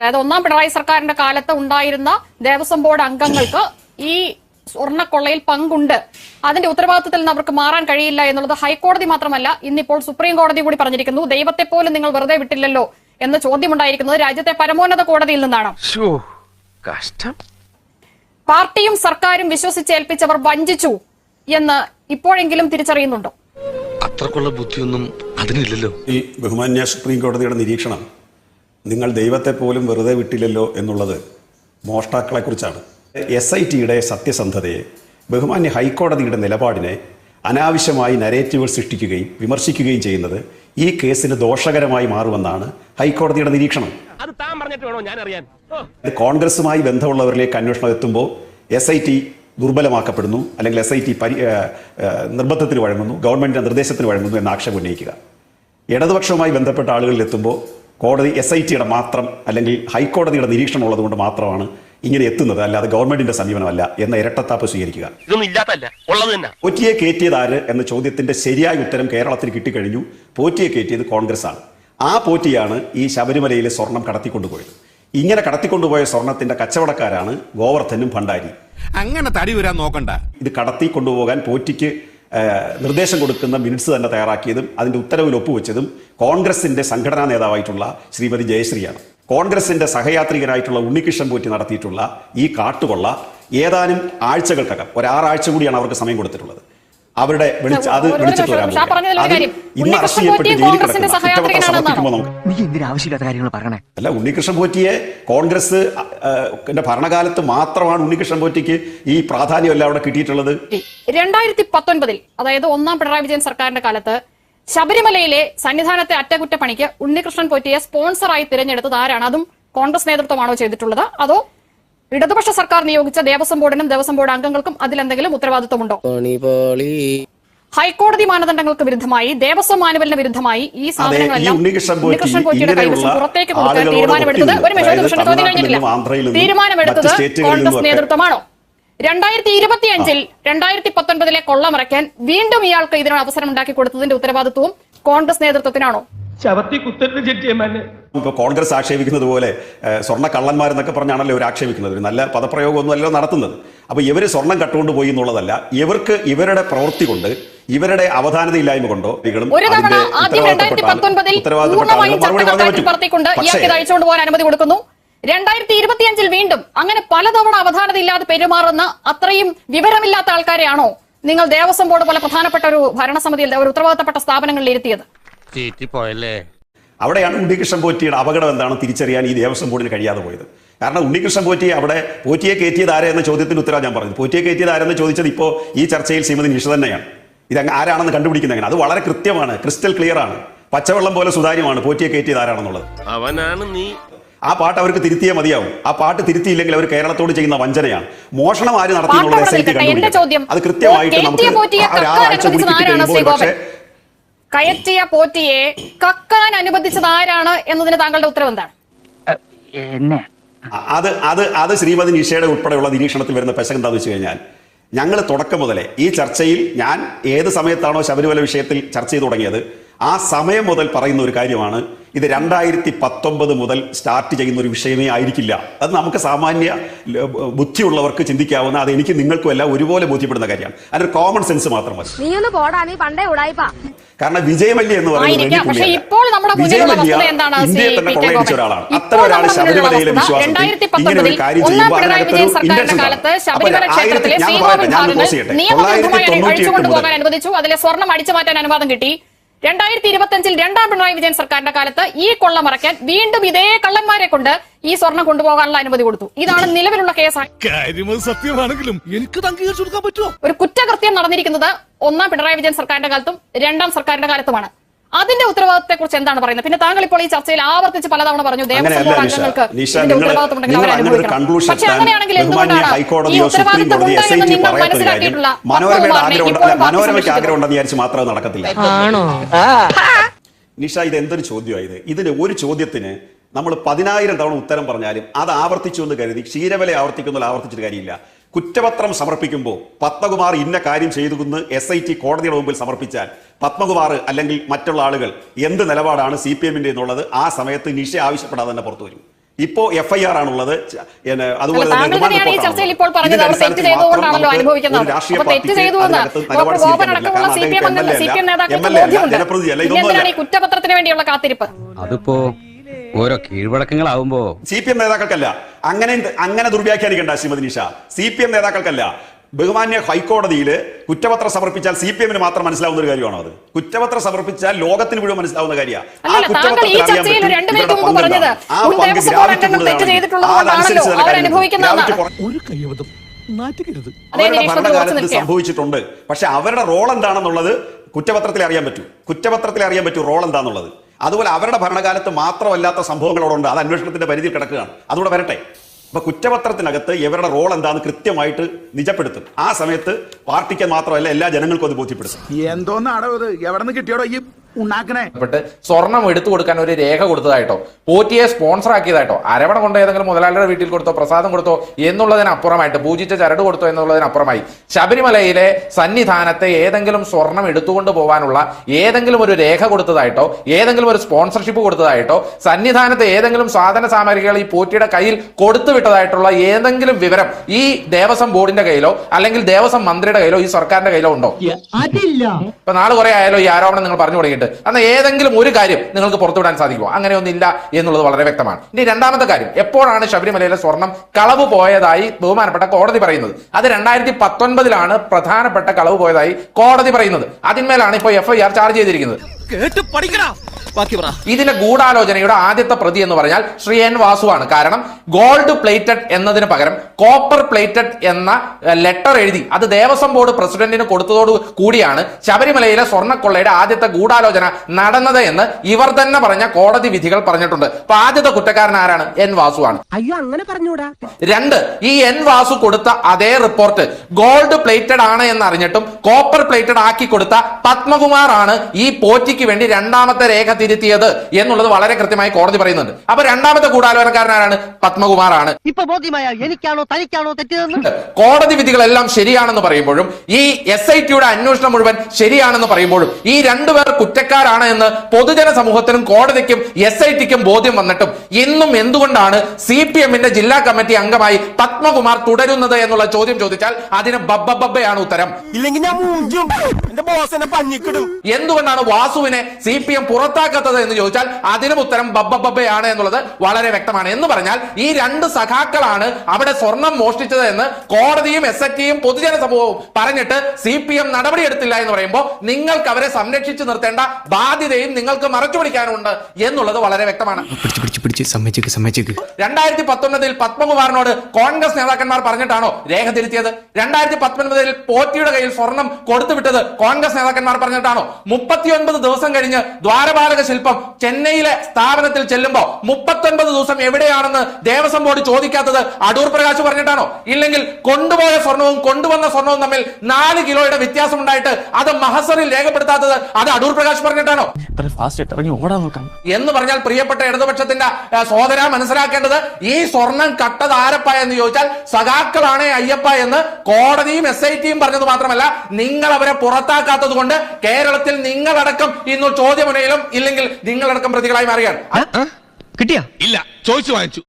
അതായത് ഒന്നാം പിണറായി സർക്കാരിന്റെ കാലത്ത് ഉണ്ടായിരുന്ന ദേവസ്വം ബോർഡ് അംഗങ്ങൾക്ക് ഈ സ്വർണക്കൊള്ളയിൽ പങ്കുണ്ട്. അതിന്റെ ഉത്തരവാദിത്തത്തിൽ നിന്ന് അവർക്ക് മാറാൻ കഴിയില്ല എന്നുള്ളത് ഹൈക്കോടതി മാത്രമല്ല ഇന്നിപ്പോൾ സുപ്രീം കോടതി കൂടി പറഞ്ഞിരിക്കുന്നു ദൈവത്തെ പോലും നിങ്ങൾ വെറുതെ വിട്ടില്ലല്ലോ എന്ന ചോദ്യമുണ്ടായിരിക്കുന്നത് രാജ്യത്തെ പരമോന്നത കോടതിയിൽ നിന്നാണ്. കഷ്ടം. പാർട്ടിയും സർക്കാരും വിശ്വസിച്ചേൽപ്പിച്ചവർ വഞ്ചിച്ചു എന്ന് ഇപ്പോഴെങ്കിലും തിരിച്ചറിയുന്നുണ്ടോ? അത്രക്കുള്ള ബുദ്ധിയൊന്നും അതിനില്ലല്ലോ. ഈ ബഹുമാന്യ സുപ്രീം കോടതിയുടെ നിരീക്ഷണം നിങ്ങൾ ദൈവത്തെ പോലും വെറുതെ വിട്ടില്ലല്ലോ എന്നുള്ളത് മോഷ്ടാക്കളെക്കുറിച്ചാണ്. എസ് ഐ ടിയുടെ സത്യസന്ധതയെ ബഹുമാന്യ ഹൈക്കോടതിയുടെ നിലപാടിനെ അനാവശ്യമായി നരേറ്റീവുകൾ സൃഷ്ടിക്കുകയും വിമർശിക്കുകയും ചെയ്യുന്നത് ഈ കേസിന് ദോഷകരമായി മാറുമെന്നാണ് ഹൈക്കോടതിയുടെ നിരീക്ഷണം. അത് താൻ പറഞ്ഞിട്ട് വേണോ ഞാൻ അറിയാൻ ഇത് കോൺഗ്രസുമായി ബന്ധമുള്ളവരിലേക്ക് അന്വേഷണം എത്തുമ്പോൾ എസ് ഐ ടി ദുർബലമാക്കപ്പെടുന്നു അല്ലെങ്കിൽ എസ് ഐ ടി പരി നിർബന്ധത്തിന് വഴങ്ങുന്നു ഗവൺമെന്റിന്റെ നിർദ്ദേശത്തിന് വഴങ്ങുന്നു എന്ന ആക്ഷേപം ഉന്നയിക്കുക. ഇടതുപക്ഷവുമായി ബന്ധപ്പെട്ട ആളുകളിൽ എത്തുമ്പോൾ കോടതി എസ് ഐ ടിയുടെ മാത്രം അല്ലെങ്കിൽ ഹൈക്കോടതിയുടെ നിരീക്ഷണം ഉള്ളതുകൊണ്ട് മാത്രമാണ് ഇങ്ങനെ എത്തുന്നത്. അല്ലാതെ ഗവൺമെന്റിന്റെ സമീപനമല്ല എന്ന ഇരട്ടത്താപ്പ് സ്വീകരിക്കുക. പോറ്റിയെ കയറ്റിയത് ആര് എന്ന ചോദ്യത്തിന്റെ ശരിയായ ഉത്തരം കേരളത്തിൽ കിട്ടിക്കഴിഞ്ഞു. പോറ്റിയെ കയറ്റിയത് കോൺഗ്രസ് ആണ് ആ പോറ്റിയാണ് ഈ ശബരിമലയിലെ സ്വർണം കടത്തിക്കൊണ്ടുപോയത്. ഇങ്ങനെ കടത്തിക്കൊണ്ടുപോയ സ്വർണത്തിന്റെ കച്ചവടക്കാരാണ് ഗോവർദ്ധനും ഭണ്ഡാരി. അങ്ങനെ തടി വരാൻ നോക്കണ്ട. ഇത് കടത്തി കൊണ്ടുപോകാൻ പോറ്റിക്ക് നിർദ്ദേശം കൊടുക്കുന്ന മിനിറ്റ്സ് തന്നെ തയ്യാറാക്കിയതും അതിന്റെ ഉത്തരവിൽ ഒപ്പുവെച്ചതും കോൺഗ്രസിന്റെ സംഘടനാ നേതാവായിട്ടുള്ള ശ്രീമതി ജയശ്രീയാണ്. കോൺഗ്രസിന്റെ സഹയാത്രികരായിട്ടുള്ള ഉണ്ണികൃഷ്ണൻ പോറ്റി നടത്തിയിട്ടുള്ള ഈ കാട്ടുകൊള്ള ഏതാനും ആഴ്ചകൾക്കകം ഒരാറാഴ്ച കൂടിയാണ് അവർക്ക് സമയം കൊടുത്തിട്ടുള്ളത്. അവരുടെ വിളിച്ച് അത് വിളിച്ചിട്ട് വരാൻ. ഇന്ന് അറസ്റ്റ് ചെയ്യപ്പെട്ട് ജയിലിൽ കിടക്കുന്ന കുറ്റപത്രം സമർപ്പിക്കുമ്പോൾ നമുക്ക് അല്ല ഉണ്ണികൃഷ്ണൻ പോറ്റിയെ കോൺഗ്രസ് ഭരണകാലത്ത് മാത്രമാണ് ഉണ്ണികൃഷ്ണൻ പോറ്റിക്ക് ഈ പ്രാധാന്യം പ്രാധാന്യമല്ല അവിടെ കിട്ടിയിട്ടുള്ളത്. രണ്ടായിരത്തി പത്തൊൻപതിൽ അതായത് ഒന്നാം പിണറായി വിജയൻ സർക്കാരിന്റെ കാലത്ത് ശബരിമലയിലെ സന്നിധാനത്തെ അറ്റകുറ്റപ്പണിക്ക് ഉണ്ണികൃഷ്ണൻ പോറ്റിയെ സ്പോൺസറായി തിരഞ്ഞെടുത്തത് ആരാണ്? അതും കോൺഗ്രസ് നേതൃത്വമാണോ ചെയ്തിട്ടുള്ളത്? അതോ ഇടതുപക്ഷ സർക്കാർ നിയോഗിച്ച ദേവസ്വം ബോർഡിനും ദേവസ്വം ബോർഡ് അംഗങ്ങൾക്കും അതിലെന്തെങ്കിലും ഉത്തരവാദിത്വമുണ്ടോ? ഹൈക്കോടതി മാനദണ്ഡങ്ങൾക്ക് വിരുദ്ധമായി ദേവസ്വം മാനുവലിന് വിരുദ്ധമായി ഈ സാധനങ്ങളെല്ലാം ഉണ്ണികൃഷ്ണൻ പോറ്റി ഉണ്ണികൃഷ്ണൻ പോറ്റിയുടെ കൈവശം പുറത്തേക്ക് കൊടുക്കാൻ തീരുമാനമെടുത്തത് ഒരു ചോദ്യം കഴിഞ്ഞിട്ടില്ല. തീരുമാനമെടുത്തത് കോൺഗ്രസ് നേതൃത്വമാണോ. രണ്ടായിരത്തി ഇരുപത്തിയഞ്ചിൽ രണ്ടായിരത്തി പത്തൊൻപതിലെ കൊള്ളമറയ്ക്കാൻ വീണ്ടും ഇയാൾക്ക് ഇതിനൊരു അവസരം ഉണ്ടാക്കി കൊടുത്തതിന്റെ ഉത്തരവാദിത്വവും കോൺഗ്രസ് നേതൃത്വത്തിനാണോ? ചവത്തി കുത്തരുത് ജഡ്ജിയമാനെ ഇപ്പോൾ കോൺഗ്രസ് ആക്ഷേപിക്കുന്നത് പോലെ സ്വർണ കള്ളന്മാരെന്നൊക്കെ പറഞ്ഞാണല്ലോ ഇവർ ആക്ഷേപിക്കുന്നത്. ഒരു നല്ല പദപ്രയോഗമൊന്നുമല്ലോ നടത്തുന്നത്. അപ്പോൾ ഇവർ സ്വർണം കട്ടുകൊണ്ട് പോയി എന്നുള്ളതല്ല ഇവർക്ക് ഇവരുടെ പ്രവൃത്തി കൊണ്ട് ഇവരുടെ അവധാനതയില്ലായ്മ കൊണ്ടോ അനുമതി കൊടുക്കുന്നു. രണ്ടായിരത്തി ഇരുപത്തിയഞ്ചിൽ വീണ്ടും അങ്ങനെ പലതവണ അവധാനതയില്ലാതെ പെരുമാറുന്ന അത്രയും വിവരമില്ലാത്ത ആൾക്കാരെയാണോ നിങ്ങൾ ദേവസ്വം ബോർഡ് പോലെ പ്രധാനപ്പെട്ട ഒരു ഭരണസമിതിയിൽ ഒരു ഉത്തരവാദിത്തപ്പെട്ട സ്ഥാപനങ്ങളിൽ ഇരുത്തിയത്? ചീറ്റിപ്പോയല്ലേ? അവിടെയാണ് ഉണ്ണികൃഷ്ണൻ പോറ്റിയുടെ അപകടം എന്താണെന്ന് തിരിച്ചറിയാൻ ഈ ദേവസ്വം ബോർഡിന് കഴിയാതെ പോയത്. കാരണം ഉണ്ണികൃഷ്ണൻ പോറ്റി അവിടെ പോറ്റിയെ കയറ്റിയത് ആരെ എന്ന ചോദ്യത്തിന് ഉത്തരവ് ഞാൻ പറഞ്ഞു പോറ്റിയെ കയറ്റിയത് ആരെന്ന് ചോദിച്ചത് ഇപ്പോൾ ഈ ചർച്ചയിൽ ശ്രീമതി നിഷ തന്നെയാണ്. ഇത് അങ്ങ് ആരാണെന്ന് കണ്ടുപിടിക്കുന്നത് എങ്ങനെ? അത് വളരെ കൃത്യമാണ് ക്രിസ്റ്റൽ ക്ലിയർ ആണ്. പച്ചവെള്ളം പോലെ സുതാര്യമാണ് പോറ്റിയെ കയറ്റിയത് ആരാണെന്നുള്ളത്. അവനാണ് നീ. ആ പാട്ട് അവർക്ക് തിരുത്തിയേ മതിയാവും. ആ പാട്ട് തിരുത്തിയില്ലെങ്കിൽ അവർ കേരളത്തോട് ചെയ്യുന്ന വഞ്ചനയാണ്. മോഷണം ആര് നടത്തി എന്നുള്ളത് അത് കൃത്യമായിട്ട് നമുക്ക് പോറ്റിയെ പക്ഷേ? കയറ്റിയ പോറ്റിയെ കക്കാൻ അനുവദിച്ചത് ആരാണ് എന്നതിന് താങ്കളുടെ ഉത്തരവ് എന്താണ്? എന്നെ. അത് അത് അത് ശ്രീമതി നിഷയുടെ ഉൾപ്പെടെയുള്ള നിരീക്ഷണത്തിൽ വരുന്ന പെശക് എന്താണെന്ന് വെച്ച് കഴിഞ്ഞാൽ ഞങ്ങൾ തുടക്കം മുതലേ ഈ ചർച്ചയിൽ ഞാൻ ഏത് സമയത്താണോ ശബരിമല വിഷയത്തിൽ ചർച്ച ചെയ്തു തുടങ്ങിയത് ആ സമയം മുതൽ പറയുന്ന ഒരു കാര്യമാണ് ഇത് രണ്ടായിരത്തി പത്തൊമ്പത് മുതൽ സ്റ്റാർട്ട് ചെയ്യുന്ന ഒരു വിഷയമേ ആയിരിക്കില്ല. അത് നമുക്ക് സാമാന്യ ബുദ്ധിയുള്ളവർക്ക് ചിന്തിക്കാവുന്ന അത് എനിക്ക് നിങ്ങൾക്കും എല്ലാം ഒരുപോലെ ബോധ്യപ്പെടുന്ന കാര്യമാണ്. അതിനൊരു കോമൺ സെൻസ് മാത്രം മതി. നീ ഒന്ന് പോടാ നീ പണ്ടേ ഉടായിപ്പാ. കാരണം വിജയമല്യ എന്ന് പറയുന്നത് പക്ഷേ ഇപ്പോൾ നമ്മുടെ മുന്നിലുള്ള വിജയമല്യ ഇന്ത്യയെ തന്നെ കൊള്ളയടിച്ച ഒരാളാണ്. അത്ര ഒരാൾ ശബരിമലയിലെ വസ്തുത വിശ്വാസത്തിൽ ഇങ്ങനെ ഒരു കാര്യം ഒന്നാം ചെയ്യുമ്പോൾ അതിനകത്തൊരു ക്ഷേത്രത്തിലെ ആയിരത്തി- ഞാൻ പറയട്ടെ, ഞാൻ ഭാഗങ്ങൾ ചെയ്യട്ടെ. തൊള്ളായിരത്തി തൊണ്ണൂറ്റി പോകാൻ മുതൽ അതിലെ സ്വർണം അടിച്ചു മാറ്റാൻ അനുവാദം കിട്ടി. രണ്ടായിരത്തി ഇരുപത്തിയഞ്ചിൽ രണ്ടാം പിണറായി വിജയൻ സർക്കാരിന്റെ കാലത്ത് ഈ കൊള്ള മറയ്ക്കാൻ വീണ്ടും ഇതേ കള്ളന്മാരെ കൊണ്ട് ഈ സ്വർണം കൊണ്ടുപോകാനുള്ള അനുമതി കൊടുത്തു. ഇതാണ് നിലവിലുള്ള കേസ്. സത്യമാണെങ്കിലും എനിക്ക് ഒരു കുറ്റകൃത്യം നടന്നിരിക്കുന്നത് ഒന്നാം പിണറായി വിജയൻ സർക്കാരിന്റെ കാലത്തും രണ്ടാം സർക്കാരിന്റെ കാലത്തുമാണ്. അതിന്റെ ഉത്തരവാദിത്തത്തെ കുറിച്ച് എന്താണ് പറയുന്നത്? പിന്നെ താങ്കൾ ഇപ്പോൾ ഈ ചർച്ചയിൽ ആവർത്തിച്ച് പലതവണ പറഞ്ഞു ദേവസ്വം ബോർഡ്. അംഗങ്ങൾക്ക് ഇതിന്റെ ഉണ്ടെങ്കിൽ അവർ അനുഭവിക്കണം പക്ഷെ അങ്ങനെയാണെങ്കിൽ എന്തുകൊണ്ടാണ് ഈ നിങ്ങൾ മനസ്സിലാക്കിയിട്ടുള്ള മനോരമയ്ക്ക് ആഗ്രഹം ഉണ്ടെന്ന് വിചാരിച്ച് നടക്കത്തില്ല. നിഷ ഇത് എന്തൊരു ചോദ്യമായത് ഇതിന് ഒരു ചോദ്യത്തിന് നമ്മൾ പതിനായിരം തവണ ഉത്തരം പറഞ്ഞാലും അത് ആവർത്തിച്ചു എന്ന് കരുതി ക്ഷീരവില ആവർത്തിക്കുന്നതിൽ ആവർത്തിച്ചിട്ട് കാര്യമില്ല. കുറ്റപത്രം സമർപ്പിക്കുമ്പോൾ പത്മകുമാർ ഇന്ന കാര്യം ചെയ്തുവെന്ന് എസ് ഐ ടി കോടതിയുടെ മുമ്പിൽ സമർപ്പിച്ചാൽ പത്മകുമാർ അല്ലെങ്കിൽ മറ്റുള്ള ആളുകൾ എന്ത് നിലപാടാണ് സി പി എമ്മിന്റെ എന്നുള്ളത് ആ സമയത്ത് നിഷ ആവശ്യപ്പെടാതെ തന്നെ പുറത്തു വരും. ഇപ്പോ എഫ് ഐ ആർ ആണുള്ളത്. അതുപോലെ തന്നെ ചെയ്തു ജനപ്രതിനിധിയല്ല, അതിപ്പോ ഓരോ കീഴ്വഴക്കങ്ങളാവുമ്പോ സി പി എം നേതാക്കൾക്കല്ല. അങ്ങനെ അങ്ങനെ ദുർവ്യാഖ്യാനിക്കണ്ട Shrimati Nisha C P M നേതാക്കൾക്കല്ല. ബഹുമാന്യ ഹൈക്കോടതിയിൽ കുറ്റപത്രം സമർപ്പിച്ചാൽ സി പി എമ്മിന് മാത്രം മനസ്സിലാവുന്ന ഒരു കാര്യമാണോ അത്? കുറ്റപത്രം സമർപ്പിച്ചാൽ ലോകത്തിന് മുഴുവൻ മനസ്സിലാവുന്ന കാര്യമാണ് അവരുടെ ഭരണകാലത്ത് സംഭവിച്ചിട്ടുണ്ട്. പക്ഷെ അവരുടെ റോൾ എന്താണെന്നുള്ളത് കുറ്റപത്രത്തിൽ അറിയാൻ പറ്റൂ. കുറ്റപത്രത്തിൽ അറിയാൻ പറ്റൂ റോൾ എന്താണെന്നുള്ളത് അതുപോലെ അവരുടെ ഭരണകാലത്ത് മാത്രമല്ലാത്ത സംഭവങ്ങളോടുണ്ട് അത് അന്വേഷണത്തിന്റെ പരിധിയിൽ കിടക്കുകയാണ്. അതുകൂടെ വരട്ടെ. അപ്പൊ കുറ്റപത്രത്തിനകത്ത് ഇവരുടെ റോൾ എന്താണെന്ന് കൃത്യമായിട്ട് നിജപ്പെടുത്തും. ആ സമയത്ത് പാർട്ടിക്ക് മാത്രമല്ല എല്ലാ ജനങ്ങൾക്കും അത് ബോധ്യപ്പെടുത്തും. എന്തോന്നാണോ ഇത്? എവിടെ നിന്ന് കിട്ടിയോടോ ഈ ഉണ്ടാക്കണേ. സ്വർണം എടുത്തു കൊടുക്കാൻ ഒരു രേഖ കൊടുത്തതായിട്ടോ? പോറ്റിയെ സ്പോൺസർ ആക്കിയതായിട്ടോ? അരവണ കൊണ്ട് ഏതെങ്കിലും മുതലാളിയുടെ വീട്ടിൽ കൊടുത്തോ പ്രസാദം കൊടുത്തോ എന്നുള്ളതിനപ്പുറമായിട്ട് പൂജിച്ച ചരട് കൊടുത്തോ എന്നുള്ളതിനപ്പുറമായി ശബരിമലയിലെ സന്നിധാനത്തെ ഏതെങ്കിലും സ്വർണം എടുത്തുകൊണ്ട് പോകാനുള്ള ഏതെങ്കിലും ഒരു രേഖ കൊടുത്തതായിട്ടോ? ഏതെങ്കിലും ഒരു സ്പോൺസർഷിപ്പ് കൊടുത്തതായിട്ടോ? സന്നിധാനത്തെ ഏതെങ്കിലും സാധന സാമഗ്രികൾ ഈ പോറ്റിയുടെ കയ്യിൽ കൊടുത്തു വിട്ടതായിട്ടുള്ള ഏതെങ്കിലും വിവരം ഈ ദേവസ്വം ബോർഡിന്റെ കയ്യിലോ അല്ലെങ്കിൽ ദേവസ്വം മന്ത്രിയുടെ കയ്യിലോ ഈ സർക്കാരിന്റെ കയ്യിലോ ഉണ്ടോ? ഇപ്പൊ നാളെ കുറെ ആയാലോ ഈ ആരോപണം നിങ്ങൾ പറഞ്ഞു തുടങ്ങിയിട്ട്? അന്ന് ഏതെങ്കിലും ഒരു കാര്യം നിങ്ങൾക്ക് പുറത്തുവിടാൻ സാധിക്കുമോ? അങ്ങനെയൊന്നില്ല എന്നുള്ളത് വളരെ വ്യക്തമാണ്. ഇനി രണ്ടാമത്തെ കാര്യം എപ്പോഴാണ് ശബരിമലയിലെ സ്വർണം കളവ് പോയതായി ബഹുമാനപ്പെട്ട കോടതി പറയുന്നത്? അത് രണ്ടായിരത്തി പത്തൊൻപതിലാണ് പ്രധാനപ്പെട്ട കളവ് പോയതായി കോടതി പറയുന്നത്. അതിന്മേലാണ് ഇപ്പോൾ എഫ്ഐആർ ചാർജ് ചെയ്തിരിക്കുന്നത്. കേട്ട് പഠിക്കടാ. ബാക്കി പറ. ഇതിലെ ഗൂഢാലോചനയുടെ ആദ്യത്തെ പ്രതി എന്ന് പറഞ്ഞാൽ ശ്രീ എൻ വാസുവാണ് കാരണം ഗോൾഡ് പ്ലേറ്റഡ് എന്നതിന് പകരം കോപ്പർ പ്ലേറ്റഡ് എന്ന ലെറ്റർ എഴുതി അത് ദേവസ്വം ബോർഡ് പ്രസിഡന്റിന് കൊടുത്തതോട് കൂടിയാണ് ശബരിമലയിലെ സ്വർണക്കൊള്ളയുടെ ആദ്യത്തെ ഗൂഢാലോചന നടന്നത് എന്ന് ഇവർ തന്നെ പറഞ്ഞ കോടതി വിധികൾ പറഞ്ഞിട്ടുണ്ട്. അപ്പൊ ആദ്യത്തെ കുറ്റക്കാരൻ ആരാണ്? എൻ വാസുവാണ് അയ്യോ അങ്ങനെ പറഞ്ഞൂടാ. രണ്ട് ഈ എൻ വാസു കൊടുത്ത അതേ റിപ്പോർട്ട് ഗോൾഡ് പ്ലേറ്റഡ് ആണ് എന്ന് അറിഞ്ഞിട്ടും കോപ്പർ പ്ലേറ്റഡ് ആക്കി കൊടുത്ത പത്മകുമാർ ആണ് ഈ പോറ്റിക്ക് വേണ്ടി രണ്ടാമത്തെ രേഖ തിരുത്തിയത് എന്നുള്ളത് വളരെ കൃത്യമായി കോടതി പറയുന്നുണ്ട്. അപ്പൊ രണ്ടാമത്തെ ഗൂഢാലോചനക്കാരനാണ് പത്മകുമാറാണ്. ഇപ്പൊ ബോധ്യമായ എനിക്കാണോ തനിക്കാണോ തെറ്റിയതെന്ന്? കോടതി വിധികളെല്ലാം ശരിയാണെന്ന് പറയുമ്പോഴും ഈ എസ് ഐ ടിയുടെ അന്വേഷണം മുഴുവൻ ശരിയാണെന്ന് പറയുമ്പോഴും ഈ രണ്ടുപേർ കുറ്റക്കാരാണ് എന്ന് പൊതുജന സമൂഹത്തിനും കോടതിക്കും എസ് ഐ ടിക്കും ബോധ്യം വന്നിട്ടും ഇന്നും എന്തുകൊണ്ടാണ് സി പി എമ്മിന്റെ ജില്ലാ കമ്മിറ്റി അംഗമായി പത്മകുമാർ തുടരുന്നത് എന്നുള്ള ചോദ്യം ചോദിച്ചാൽ അതിന് ബബ്ബബ്ബയാണ് ഉത്തരം. ഇല്ലെങ്കിൽ ഞാൻ മൂഞ്ചും. എന്റെ ബോസ് എന്നെ പഞ്ഞിക്കിടും. എന്തുകൊണ്ടാണ് വാസുവിനെ സി പി എം പുറത്താക്കാത്തത് എന്ന് ചോദിച്ചാൽ അതിനും ഉത്തരം ബബ്ബബ്ബയാണ് എന്നുള്ളത് വളരെ വ്യക്തമാണ്. എന്ന് പറഞ്ഞാൽ ഈ രണ്ട് സഖാക്കളാണ് അവിടെ സ്വർണം മോഷ്ടിച്ചത് എന്ന് കോടതിയും എസ് എ ടിയും പൊതുജന സമൂഹവും പറഞ്ഞിട്ട് സി പി എം നടപടിയെടുത്തില്ല എന്ന് പറയുമ്പോൾ നിങ്ങൾക്ക് അവരെ സംരക്ഷിച്ചു നിർത്തേണ്ട ബാധ്യതയും നിങ്ങൾക്ക് മറച്ചു പിടിക്കാനുണ്ട് എന്നുള്ളത് വളരെ വ്യക്തമാണ്. രണ്ടായിരത്തി പത്തൊൻപതിൽ പത്മകുമാറിനോട് കോൺഗ്രസ് നേതാക്കന്മാർ പറഞ്ഞിട്ടാണോ രേഖ തിരുത്തിയത്? രണ്ടായിരത്തി പത്തൊൻപതിൽ പോറ്റിയുടെ കയ്യിൽ സ്വർണം കൊടുത്തുവിട്ടത് കോൺഗ്രസ് നേതാക്കന്മാർ പറഞ്ഞിട്ടാണോ? മുപ്പത്തിയൊൻപത് ദിവസം കഴിഞ്ഞ് ദ്വാരപാലക ശില്പം ചെന്നൈയിലെ സ്ഥാപനത്തിൽ ചെല്ലുമ്പോ മുപ്പത്തൊൻപത് ദിവസം എവിടെയാണെന്ന് ദേവസ്വം ബോർഡ് ചോദിക്കാത്തത് അടൂർ പ്രകാശ് പറഞ്ഞിട്ടാണോ? ഇല്ലെങ്കിൽ കൊണ്ടുപോയ സ്വർണവും കൊണ്ടുവന്ന സ്വർണവും തമ്മിൽ നാല് കിലോയുടെ വ്യത്യാസം ഉണ്ടായിട്ട് അത് മഹസറിൽ രേഖപ്പെടുത്താത്തത് അത് അടൂർ പ്രകാശ് പറഞ്ഞിട്ടാണോ? എന്ന് പറഞ്ഞാൽ പ്രിയപ്പെട്ട ഇടതുപക്ഷത്തിന്റെ സോദര മനസ്സിലാക്കേണ്ടത് ഈ സ്വർണം കട്ടത് ആരപ്പ എന്ന് ചോദിച്ചാൽ സഖാക്കളാണ് അയ്യപ്പ എന്ന് കോടതിയും എസ് ഐ ടിയും പറഞ്ഞത് മാത്രമല്ല നിങ്ങൾ അവരെ പുറത്താക്കാത്തത് കൊണ്ട് കേരളത്തിൽ നിങ്ങളടക്കം ഇന്ന് ചോദ്യമുനയിലും ഇല്ലെങ്കിൽ നിങ്ങളടക്കം പ്രതികളായി മാറുകയാണ് ഇല്ല ചോദിച്ചു വാങ്ങിച്ചു.